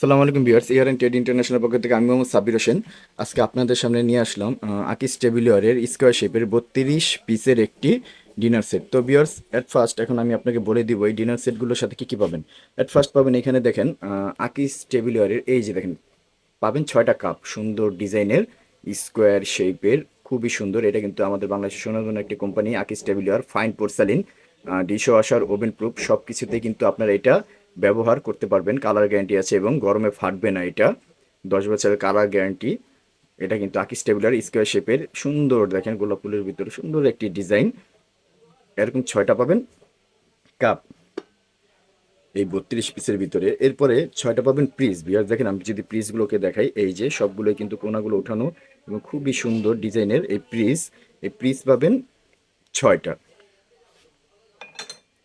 সালামু আলাইকুম বিয়ার্স ইয়ার এন্ড ট্রেড ইন্টারন্যাশনাল পক্ষ থেকে আমি মোহাম্মদ সাব্বির হোসেন। আজকে আপনাদের সামনে নিয়ে আসলাম আকিস টেবিলিয়ারের স্কোয়ার শেপের বত্রিশ পিসের একটি ডিনার সেট। তো বিয়ার্স অ্যাট ফার্স্ট এখন আমি আপনাকে বলে দিব এই ডিনার সেটগুলোর সাথে কী কী পাবেন। অ্যাট ফার্স্ট পাবেন এখানে দেখেন আকিস টেবিলিয়ারের এই যে দেখেন, পাবেন ছয়টা কাপ সুন্দর ডিজাইনের স্কোয়ার শেপের, খুবই সুন্দর। এটা কিন্তু আমাদের বাংলাদেশের সোনাজন্য একটি কোম্পানি, আকিস টেবিলিয়ার fine porcelain dishwasher oven proof সব কিছুতেই কিন্তু আপনারা এটা ব্যবহার করতে পারবেন কালার গ্যারান্টি আছে এবং গরমে ফাটবে না এটা। দশ বছরের কালার গ্যারান্টি এটা কিন্তু আকিস টেবিলার স্কোয়ার শেপের সুন্দর, দেখেন গোলাপ ফুলের ভিতরে সুন্দর একটি ডিজাইন এরকম ছয়টা পাবেন কাপ এই বত্রিশ পিসের ভিতরে। এরপরে ছয়টা পাবেন প্রিজ বিয়ার দেখেন আমি যদি প্রিজগুলোকে দেখাই, এই যে সবগুলোই কিন্তু কোনাগুলো ওঠানো এবং খুবই সুন্দর ডিজাইনের এই প্রিজ এই প্রিজ পাবেন ছয়টা।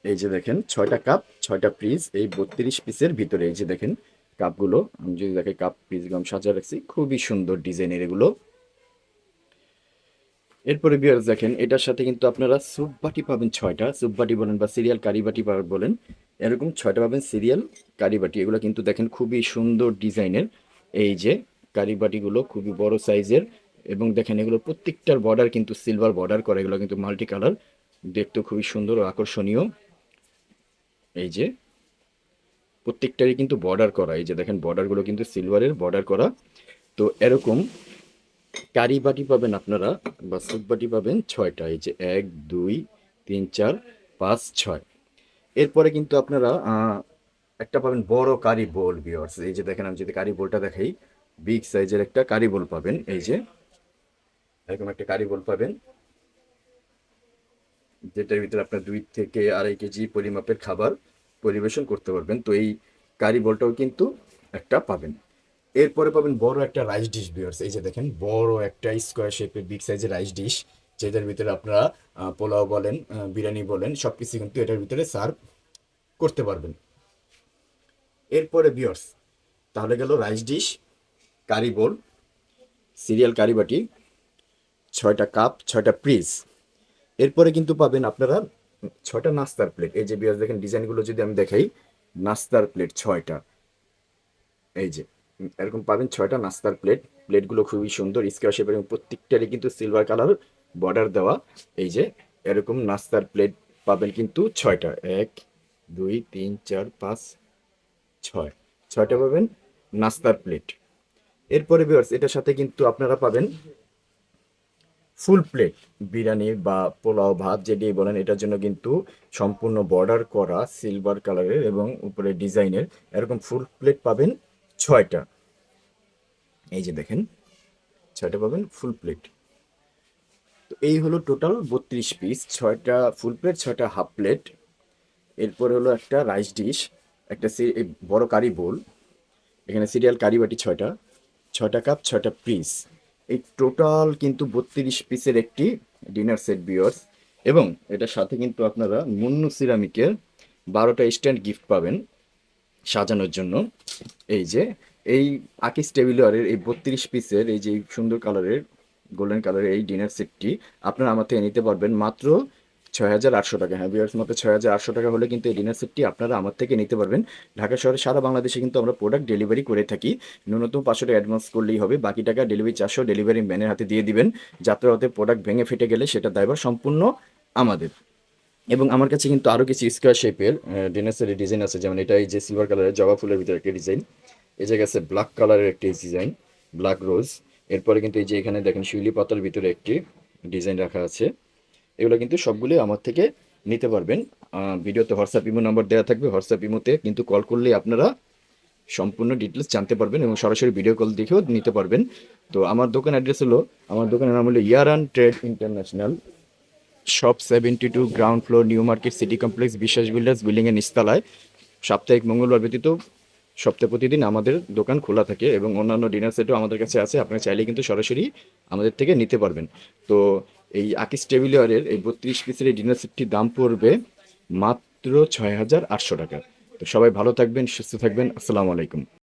এই যে দেখেন, ছয়টা কাপ ছয়টা পিস এই বত্রিশ পিসের ভিতরে এই যে দেখেন কাপগুলো আমি যদি দেখাই কাপ পিসগুলো আমি সাজা রাখছি, খুবই সুন্দর ডিজাইনের এগুলো। এরপরে বিয়ার দেখেন, এটার সাথে কিন্তু আপনারা স্যুপ বাটি পাবেন ছয়টা স্যুপ বাটি বলেন বা সিরিয়াল কারি বাটি বলেন, এরকম ছয়টা পাবেন সিরিয়াল কারি বাটি। এগুলো কিন্তু দেখেন খুবই সুন্দর ডিজাইনের এই যে কারি বাটিগুলো খুবই বড় সাইজের এবং দেখেন এগুলো প্রত্যেকটার বর্ডার কিন্তু সিলভার বর্ডার করা, এগুলো কিন্তু মাল্টি কালার দেখতেও খুবই সুন্দর ও আকর্ষণীয়। এই যে প্রত্যেকটারই কিন্তু বর্ডার করা, এই যে দেখেন বর্ডারগুলো কিন্তু সিলভারের বর্ডার করা। তো এরকম কারি বাটি পাবেন আপনারা বা স্যুপ বাটি পাবেন ছয়টা, এই যে এক, দুই, তিন, চার, পাঁচ, ছয়। এরপরে কিন্তু আপনারা একটা পাবেন বড় কারি বোল বিয়ার্স এই যে দেখেন আমি যদি কারি বোলটা দেখাই বিগ সাইজের একটা কারি বোল পাবেন, এই যে এরকম একটা কারি বোল পাবেন। যেটার ভিতরে আপনার দুই থেকে আড়াই কেজি পরিমাপের খাবার পরিবেশন করতে পারবেন। তো এই কারি বলটাও কিন্তু একটা পাবেন। এরপরে পাবেন বড় একটা রাইস ডিশ বিয়ার্স এই যে দেখেন, বড় একটা স্কোয়ার শেপের বিগ সাইজের রাইস ডিশ, যেটার ভিতরে আপনারা পোলাও বলেন বিরিয়ানি বলেন সব কিছু কিন্তু এটার ভিতরে সার্ভ করতে পারবেন। এরপরে বিয়ার্স তাহলে গেল rice dish, curry bowl, cereal curry বাটি, ছয়টা কাপ, ছয়টা প্রিজ এরপরে কিন্তু পাবেন আপনারা ছয়টা নাস্তার প্লেট এই যে বিয়ার দেখেন ডিজাইনগুলো যদি আমি দেখাই, নাস্তার প্লেট ছয়টা। এই যে এরকম পাবেন ছয়টা নাস্তার প্লেট প্লেটগুলো খুবই সুন্দর স্কোয়ার শেপের এবং প্রত্যেকটারই কিন্তু সিলভার কালার বর্ডার দেওয়া। এই যে, এরকম নাস্তার প্লেট পাবেন কিন্তু ছয়টা। এক, দুই, তিন, চার, পাঁচ, ছয়। ছয়টা পাবেন নাস্তার প্লেট এরপরে বিয়ার্স এটার সাথে কিন্তু আপনারা পাবেন ফুল প্লেট, বিরিয়ানি বা পোলাও, ভাত যেটি বলেন, এটার জন্য কিন্তু সম্পূর্ণ বর্ডার করা সিলভার কালারের এবং উপরে ডিজাইনের এরকম ফুল প্লেট পাবেন ছয়টা। এই যে দেখেন, ছয়টা পাবেন ফুল প্লেট। তো এই হলো টোটাল বত্রিশ পিস, ছয়টা ফুল প্লেট, ছয়টা হাফ প্লেট। এরপরে হলো একটা রাইস ডিশ, একটা বড় কারি বোল। এখানে সিরিয়াল কারি বাটি ছয়টা ছয়টা কাপ, ছয়টা পিস। এই টোটাল কিন্তু বত্রিশ পিসের একটি ডিনার সেট বিয়ার্স এবং এটার সাথে কিন্তু আপনারা মুন্নু সিরামিকের বারোটা স্ট্যান্ড গিফট পাবেন সাজানোর জন্য। এই যে, এই আকিস টেবিলারের এই বত্রিশ পিসের এই যে সুন্দর কালারের গোল্ডেন কালারের এই ডিনার সেটটি আপনারা আমার থেকে নিতে পারবেন। মাত্র ছয় হাজার আটশো টাকা। হ্যাঁ বিয়ার্স মাত্র ছয় হাজার আটশো টাকা হলে কিন্তু এই ডিনার সেটটি আপনারা আমার থেকে নিতে পারবেন। ঢাকা শহরে সারা বাংলাদেশে কিন্তু আমরা প্রোডাক্ট ডেলিভারি করে থাকি। ন্যূনতম পাঁচশো টাকা অ্যাডভান্স করলেই হবে। বাকি টাকা ডেলিভারি চারশো ডেলিভারি ম্যানের হাতে দিয়ে দিবেন। যাত্রা হতে প্রোডাক্ট ভেঙে ফেটে গেলে সেটা দায়ভার সম্পূর্ণ আমাদের। এবং আমার কাছে কিন্তু আরও কিছু স্কোয়ার শেপের ডিনার্সের ডিজাইন আছে। যেমন এটা এই যে সিলভার কালারের জবা ফুলের ভিতরে একটি ডিজাইন এই জায়গায় আছে ব্ল্যাক কালারের একটি ডিজাইন ব্ল্যাক রোজ এরপরে কিন্তু এই যে এখানে দেখেন শিউলি পাতার ভিতরে একটি ডিজাইন রাখা আছে। এগুলো কিন্তু সবগুলোই আমার থেকে নিতে পারবেন। ভিডিওতে হোয়াটসঅ্যাপ ইমো নাম্বার দেওয়া থাকবে। হোয়াটসঅ্যাপ ইমোতে কিন্তু কল করলেই আপনারা সম্পূর্ণ ডিটেলস জানতে পারবেন এবং সরাসরি ভিডিও কল দেখেও নিতে পারবেন। তো আমার দোকান অ্যাড্রেস হলো, আমার দোকানের নাম হলো ইয়ারান Trade International shop seventy two ground floor New Market City Complex Biswas builders বিল্ডিংয়ের নিস্তালায় সাপ্তাহিক মঙ্গলবার ব্যতীত সপ্তাহে প্রতিদিন আমাদের দোকান খোলা থাকে এবং অন্যান্য ডিনার সেটও আমাদের কাছে আছে। আপনারা চাইলে কিন্তু সরাসরি আমাদের থেকে নিতে পারবেন। তো এই আকিস টেবিলিয়ারের এই বত্রিশ পিসের এই ডিনার সেটটির দাম পড়বে মাত্র ছয় হাজার আটশো টাকা। তো সবাই ভালো থাকবেন, সুস্থ থাকবেন। আসসালামু আলাইকুম।